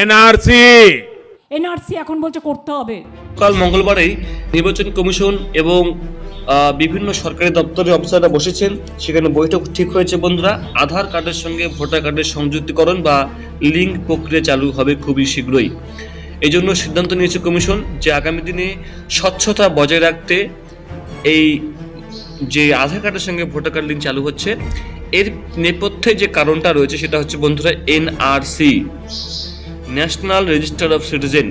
NRC. NRC এখন বলছে করতে হবে। কাল মঙ্গলবারেই নির্বাচন কমিশন এবং বিভিন্ন সরকারি দপ্তরের অফিসাররা বসেছেন। সেখানে বৈঠক ঠিক হয়েছে বন্ধুরা। আধার কার্ডের সঙ্গে ভোটার কার্ডের সংযুক্তিকরণ বা লিঙ্ক প্রক্রিয়া চালু হবে খুবই শীঘ্রই। এই জন্য সিদ্ধান্ত নিয়েছে কমিশন যে আগামী দিনে স্বচ্ছতা বজায় রাখতে এই যে আধার কার্ডের সঙ্গে ভোটার কার্ড লিঙ্ক চালু হচ্ছে এর নেপথ্যে যে কারণটা রয়েছে সেটা হচ্ছে বন্ধুরা NRC. National register of citizen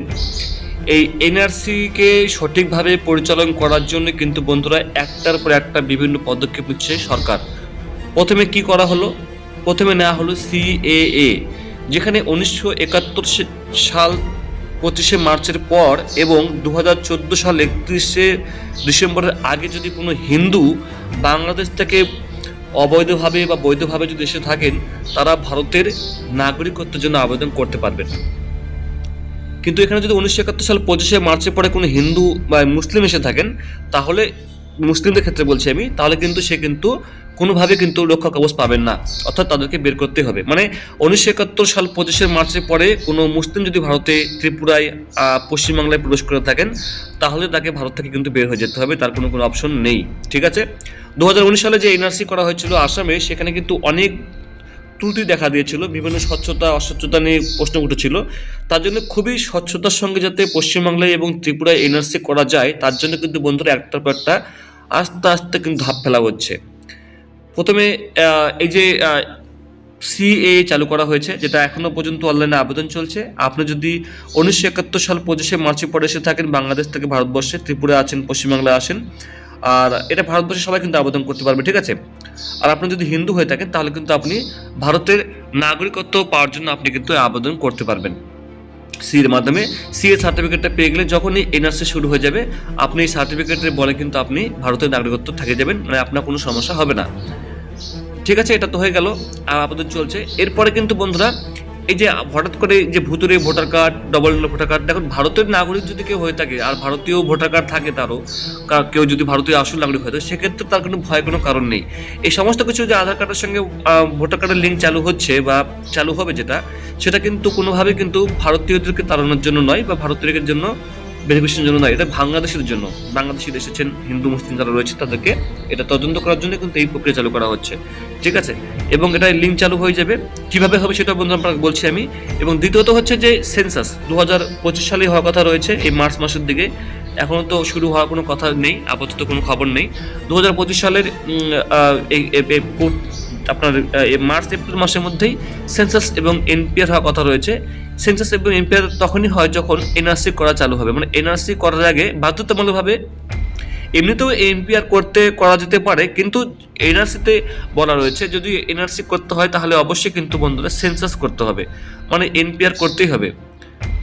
এই এনআরসিকে সঠিকভাবে পরিচালন করার জন্য কিন্তু বন্ধুরা একটার পর একটা বিভিন্ন পদক্ষেপ নিচ্ছে সরকার। প্রথমে কি করা হলো? প্রথমে নেওয়া হলো সিএএ যেখানে উনিশশো একাত্তর সাল পঁচিশে মার্চের পর এবং দু হাজার চোদ্দ সাল একত্রিশে ডিসেম্বরের আগে যদি কোনো হিন্দু বাংলাদেশ থেকে অবৈধভাবে বা বৈধভাবে যদি এসে থাকেন, তারা ভারতের নাগরিকত্বের জন্য আবেদন করতে পারবেন। কিন্তু এখানে যদি উনিশশো একাত্তর সাল পঁচিশে মার্চের পরে কোনো হিন্দু বা মুসলিম এসে থাকেন, তাহলে মুসলিমদের ক্ষেত্রে বলছি আমি, তাহলে কিন্তু সে কিন্তু কোনোভাবে কিন্তু রক্ষা কবচ পাবেন না, অর্থাৎ তাদেরকে বের করতে হবে। মানে উনিশশো একাত্তর সাল পঁচিশে মার্চের পরে কোনো মুসলিম যদি ভারতে ত্রিপুরায় পশ্চিমবাংলায় প্রবেশ করে থাকেন, তাহলে তাকে ভারত থেকে কিন্তু বের হয়ে যেতে হবে, তার কোনো কোনো অপশন নেই। ঠিক আছে? দু হাজার উনিশ সালে যে এনআরসি করা হয়েছিল আসামে, সেখানে কিন্তু অনেক ত্রুটি দেখা দিয়েছিল, বিভিন্ন স্বচ্ছতা, অস্বচ্ছতা নিয়ে প্রশ্ন উঠেছিল। তার জন্য খুবই স্বচ্ছতার সঙ্গে যাতে পশ্চিমবাংলায় এবং ত্রিপুরায় এনআরসি করা যায়, তার জন্য কিন্তু বন্ধুরা একটার পর একটা আস্তে আস্তে কিন্তু ধাপ ফেলা হচ্ছে। প্রথমে এই যে সিএ চালু করা হয়েছে, যেটা এখনও পর্যন্ত অনলাইনে আবেদন চলছে। আপনি যদি উনিশশো একাত্তর সাল পঁচিশে মার্চে পরে এসে থাকেন, বাংলাদেশ থেকে ভারতবর্ষে ত্রিপুরা আছেন, পশ্চিমবাংলায় আসেন, আর এটা ভারতবর্ষে সবাই কিন্তু আবেদন করতে পারবে, ঠিক আছে? আর আপনি যদি হিন্দু হয়ে থাকেন, তাহলে কিন্তু আপনি ভারতের নাগরিকত্ব পাওয়ার জন্য আপনি কিন্তু আবেদন করতে পারবেন। সি এর মাধ্যমে সি সার্টিফিকেটটা পেয়ে গেলে যখনই এনআরসি শুরু হয়ে যাবে, আপনি এই সার্টিফিকেটের বলে কিন্তু আপনি ভারতের নাগরিকত্ব থেকে যাবেন মানে আপনার কোনো সমস্যা হবে না। ঠিক আছে, এটা তো হয়ে গেল, আর আপাতত চলছে। এরপরে কিন্তু বন্ধুরা এই যে হঠাৎ করে যে ভুতুরে voter card double voter card, দেখুন ভারতের নাগরিক যদি কেউ হয়ে থাকে আর ভারতীয় ভোটার কার্ড থাকে তারও কেউ যদি ভারতীয় আসল নাগরিক হয় তো সেক্ষেত্রে তার কোনো ভয়, কোনো কারণ নেই। এই সমস্ত কিছু যে আধার কার্ডের সঙ্গে ভোটার কার্ডের লিঙ্ক চালু হচ্ছে বা চালু হবে যেটা, সেটা কিন্তু কোনোভাবে কিন্তু ভারতীয়দেরকে তাড়ানোর জন্য নয় বা ভারতীয়দের জন্য বেনিফিশিয়ার জন্য নয়, এটা বাংলাদেশের জন্য। বাংলাদেশি এসেছেন হিন্দু, মুসলিম যারা রয়েছে তাদেরকে এটা তদন্ত করার জন্য কিন্তু এই প্রক্রিয়া চালু করা হচ্ছে। ঠিক আছে? এবং এটা লিঙ্ক চালু হয়ে যাবে। কীভাবে হবে সেটা বন্ধু আপনাকে বলছি আমি। এবং দ্বিতীয়ত হচ্ছে যে সেন্সাস দু হাজার পঁচিশ সালে হওয়ার কথা রয়েছে, এই মার্চ মাসের দিকে। এখনও তো শুরু হওয়ার কোনো কথা নেই, আপাতত কোনো খবর নেই। দু হাজার পঁচিশ সালের আপনার মার্চ, এপ্রিল মাসের মধ্যেই সেন্সাস এবং এনপিআর হওয়ার কথা রয়েছে। সেন্সাস এবং এনপিআর তখনই হয় যখন এনআরসি করা চালু হবে। মানে এনআরসি করার আগে বাধ্যতামূলকভাবে এমনিতেও এনপিআর করতে, করা যেতে পারে, কিন্তু এনআরসিতে বলা রয়েছে, যদি এনআরসি করতে হয়, তাহলে অবশ্যই কিন্তু বন্ধুরা সেন্সাস করতে হবে। মানে এনপিআর করতেই হবে।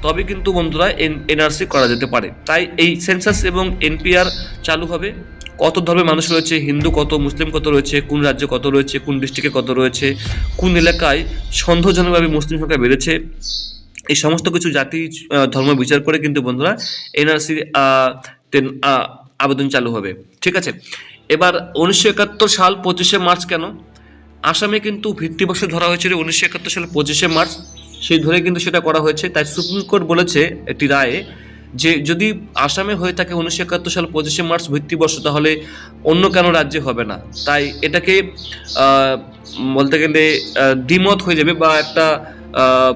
তবে কিন্তু বন্ধুরা এনআরসি করা যেতে পারে। তাই এই সেন্সাস এবং এনপিআর চালু হবে। কত ধর্মের মানুষ রয়েছে? হিন্দু কত, মুসলিম কত রয়েছে? কোন রাজ্যে কত রয়েছে? কোন ডিস্ট্রিক্টে কত রয়েছে? কোন এলাকায় সন্দেহজনকভাবে মুসলিম সংখ্যা বেড়েছে? এই সমস্ত কিছু জাতি ধর্ম বিচার করে কিন্তু বন্ধুরা এনআরসি আবেদন চালু হবে। ঠিক আছে? এবার উনিশশো একাত্তর সাল পঁচিশে মার্চ কেন? আসামে কিন্তু ভিত্তিবর্ষ ধরা হয়েছিল উনিশশো একাত্তর সালে পঁচিশে মার্চ, সেই ধরে কিন্তু সেটা করা হয়েছে। তাই সুপ্রিম কোর্ট বলেছে একটি রায়ে যে যদি আসামে হয়ে থাকে উনিশশো একাত্তর সাল পঁচিশে মার্চ ভিত্তিবর্ষ, তাহলে অন্য কেন রাজ্যে হবে না? তাই এটাকে বলতে গেলে দ্বিমত হয়ে যাবে বা একটা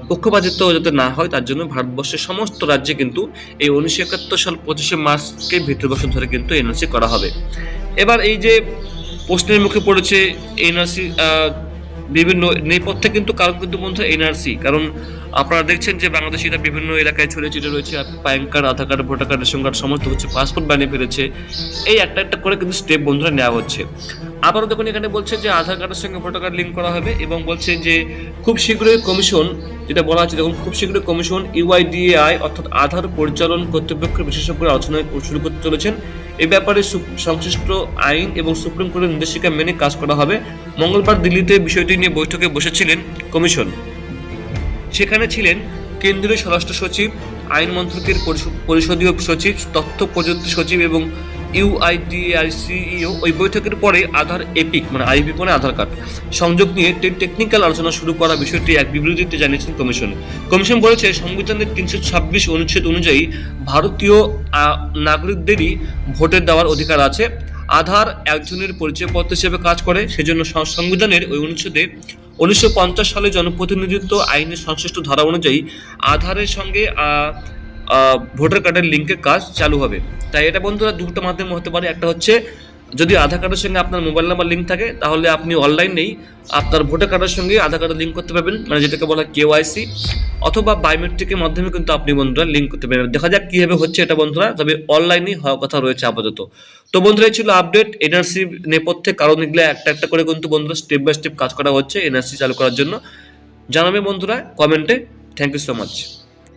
পক্ষপাতিত্ব যাতে না হয়, তার জন্য ভারতবর্ষের সমস্ত রাজ্যে কিন্তু এই উনিশশো একাত্তর সাল পঁচিশে মার্চকে ভিত্তিবর্ষ ধরে কিন্তু এনআরসি করা হবে। এবার এই যে প্রশ্নের মুখে পড়েছে এনআরসি বিভিন্ন নেপথ্যে কিন্তু কারণ কিন্তু বন্ধু এনআরসি, কারণ আপনারা দেখছেন যে বাংলাদেশিরা বিভিন্ন এলাকায় ছড়িয়ে ছিটিয়ে রয়েছে PAN card, Aadhaar card, voter card ration card সমস্ত হচ্ছে পাসপোর্ট বানিয়ে ফেলেছে। এই একটা একটা করে কিন্তু স্টেপ বন্ধুরা নেওয়া হচ্ছে। আবারও দেখুন, এখানে বলছে যে আধার কার্ডের সঙ্গে ভোটার কার্ড লিঙ্ক করা হবে এবং বলছে যে খুব শীঘ্রই কমিশন, যেটা বলা হচ্ছে, দেখুন, খুব শীঘ্রই কমিশন ইউআইডিএআই, অর্থাৎ আধার পরিচালন কর্তৃপক্ষের বিশেষজ্ঞরা আলোচনা শুরু করতে চলেছেন। এ ব্যাপারে সংশ্লিষ্ট আইন এবং সুপ্রিম কোর্টের নির্দেশিকা মেনে কাজ করা হবে। মঙ্গলবার দিল্লিতে বিষয়টি নিয়ে বৈঠকে বসেছিলেন কমিশন। সেখানে ছিলেন কেন্দ্রীয় স্বরাষ্ট্র সচিব, আইন মন্ত্রকের পরিষ- পরিষদীয় সচিব, তথ্য প্রযুক্তি সচিব এবং ইউআইডিআইসিইও ওই বৈঠকের পরে আধার এপিক মানে আইপি মানে আধার কার্ড। সংযোগ নিয়ে টেকনিক্যাল আলোচনা শুরু করা বিষয়টি এক বিবৃতিতে জানিয়েছেন কমিশন। কমিশন বলেছে, সংবিধানের তিনশো ছাব্বিশ অনুচ্ছেদ অনুযায়ী ভারতীয় নাগরিকদেরই ভোটের দেওয়ার অধিকার আছে। আধার একজনের পরিচয়পত্র হিসেবে কাজ করে, সেজন্য সংবিধানের ওই অনুচ্ছেদে উনিশশো পঞ্চাশ সালে জনপ্রতিনিধিত্ব আইনের সংশ্লিষ্ট ধারা অনুযায়ী আধারের সঙ্গে ভোটার কার্ডের লিঙ্কের কাজ চালু হবে। তাই এটা বন্ধুরা দুটো মাধ্যম হতে পারে। একটা হচ্ছে, যদি আধার কার্ডের সঙ্গে আপনার মোবাইল নাম্বার লিঙ্ক থাকে, তাহলে আপনি অনলাইনেই আপনার ভোটার কার্ডের সঙ্গে আধার কার্ডের লিঙ্ক করতে পারবেন। মানে যেটাকে বলা কেওয়াইসি অথবা বায়োমেট্রিকের মাধ্যমে কিন্তু আপনি বন্ধুরা লিঙ্ক করতে পারবেন। দেখা যাক কীভাবে হচ্ছে এটা বন্ধুরা, তবে অনলাইনেই হওয়ার কথা রয়েছে আপাতত। তো বন্ধুরা, এই ছিল আপডেট এনআরসি নেপথ্যে কারণ এগুলো একটা একটা করে কিন্তু বন্ধুরা স্টেপ বাই স্টেপ কাজ করা হচ্ছে এনআরসি চালু করার জন্য। জানাবে বন্ধুরা কমেন্টে থ্যাংক ইউ সো মাচ